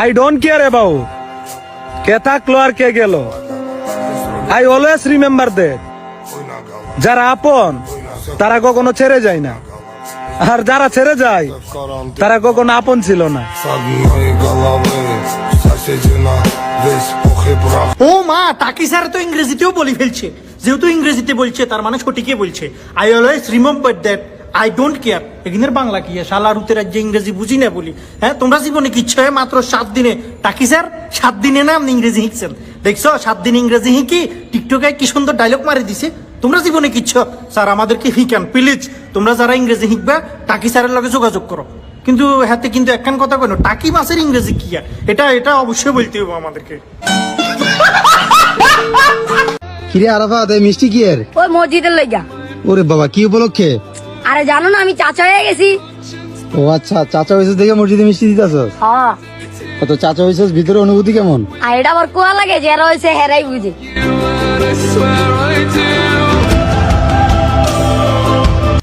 I don't care about কে থাকল আর কে গেল। আই অলওয়েজ রিমেম্বার দে যারা আপন, তারা কখনো ছেড়ে যায় না। আর যারা ছেড়ে যায়, তারা কখনো আপন ছিল না। ও মা তাকি স্যার তো ইংরেজিতেও বলে ফেলছে। যেহেতু ইংরেজিতে বলছে, তার মানে সঠিকই বলছে। I always remember that I don't care এখানের বাংলা কি? শালা রুতে রাজ্যে ইংরেজি বুঝি না বলি। হ্যাঁ তোমরা জীবনে কিচ্ছু হয় মাত্র সাত দিনে টাকি স্যার? সাত দিনে না আপনি ইংরেজি শিখছেন দেখছ সাত দিন ইংরেজি শিখি টিকটকে কি সুন্দর ডায়লগ মারি দিছে। তোমরা জীবনে কিচ্ছ স্যার আমাদেরকে শিখান প্লিজ তোমরা যারা ইংরেজি শিখবা টাকি স্যারের লগে যোগাযোগ করো। কিন্তু হাতে কিন্তু একখান কথা কেন টাকি মাছের ইংরেজি কি আর? এটা এটা অবশ্যই বলতে হবে আমাদেরকে। কিরে আরাফাত মিষ্টি কি এর? ওই মসজিদের লইগা ওরে বাবা কি উপলক্ষে? আরে জানো না আমি চাচা হয়ে গেছি। ও আচ্ছা চাচা হয়েছিস দেখে মসজিদে মিষ্টি দিতেছ? হ্যাঁ। তো চাচা হয়েছিস ভিতরে অনুভূতি কেমন? আর এটা আবার কোয়া লাগে যারা হয়েছে হেরাই বুঝে।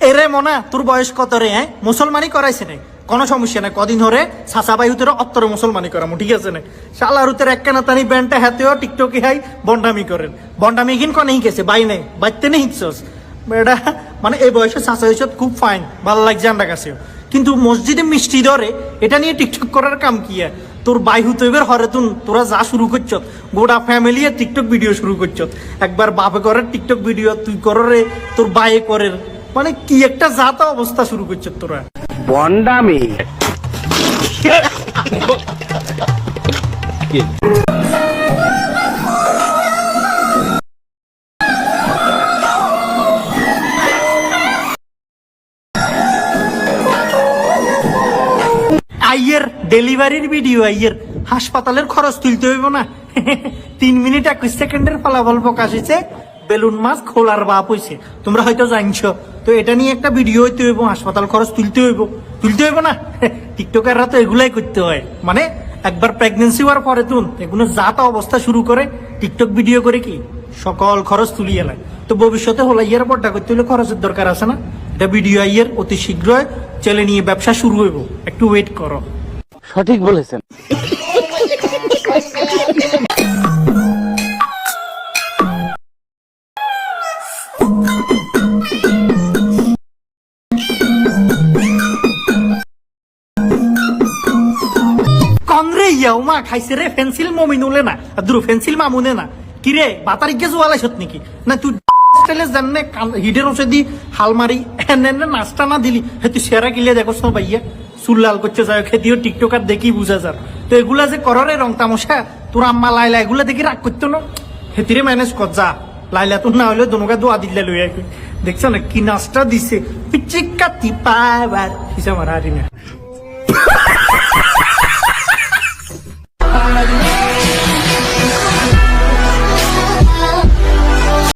এরে মনা তোর বয়স কত রে হ্যাঁ? মুসলমানি করাইছে নাই কোনো সমস্যা নাই কদিন ধরে সাসাবাই হুতের অত্তর মুসলমানি করামু ঠিক আছে না? শালা হুতের একখানা তানি ব্যান্ডটা হাতেও টিকটকে হাই বন্ডামি করেন। বন্ডামি কিন কনে হিকেছে বাই নাই বাইতে নেই হিকছস এটা মানে এই বয়সে সাসা হয়েছে খুব ফাইন ভালো লাগছে আমার কাছেও। কিন্তু মসজিদে মিষ্টি ধরে এটা নিয়ে টিকটক করার কাম কি আর? তোর বাই হুতইবের হরে তুন তোরা যা শুরু করছ গোটা ফ্যামিলি টিকটক ভিডিও শুরু করছ। একবার বাপে করে টিকটক ভিডিও তুই করে তোর বাইয়ে করে মানে কি একটা জাতা অবস্থা শুরু করছ তোরা। বন্ডামি। আইয়ের ডেলিভারির ভিডিও আইয়ের। হাসপাতালের খরচ তুলতে হইব না। তিন মিনিট একুশ সেকেন্ডের ফলাফল প্রকাশ হয়েছে বেলুন মাছ খোলার বাপ হইছে। তোমরা হয়তো জানছো। তো এটা নিয়ে একটা ভিডিও হইতে হইব, হাসপাতাল খরচ তুলতে হইব। তুলতে হইব না? টিকটকাররা তো এগুলাই করতে হয়। মানে একবার প্রেগনেন্সি হওয়ার পরে তুন এগুলো জাতা অবস্থা শুরু করে। টিকটক ভিডিও করে কি? সকল খরচ তুলিয়ে নেয়। তো ভবিষ্যতে হলো ইয়ের পর্দা করতে হলে খরচের দরকার আছে না? এটা ভিডিও আইয়ের অতি শীঘ্রই চ্যানেল নিয়ে ব্যবসা শুরু হইব। একটু ওয়েট করো। সঠিক বলেছেন। কনরে ইয়াও মা খাইছে রে পেন্সিল মমিনুলে না, দুরু পেন্সিল মামুনে না। কি রে বাতারি গে জোয়ালাইছত নাকি? না তুই স্টাইলে জাননে হিডের ওষে দি, হাল মারি, এনে এনে নাস্তা না দিলি তুই সেরা কিলে দেখো সব ভাইয়া চুল লাল করছে যায় টিকটক টিকটকার দেখি বুঝা যার। তো এগুলা যে কররে রং তামশা তোর আম্মা লাইলা, এগুলা দেখি রাগ করতো না। খেতিরে ম্যানেজ কর যা, লাইলা তোর না হলে দোনোকা দোয়া দিলে লই আইবি। দেখছ না, কি নাচটা দিছে। পিচিকা তিপা পাবার হিসাব আর হারি না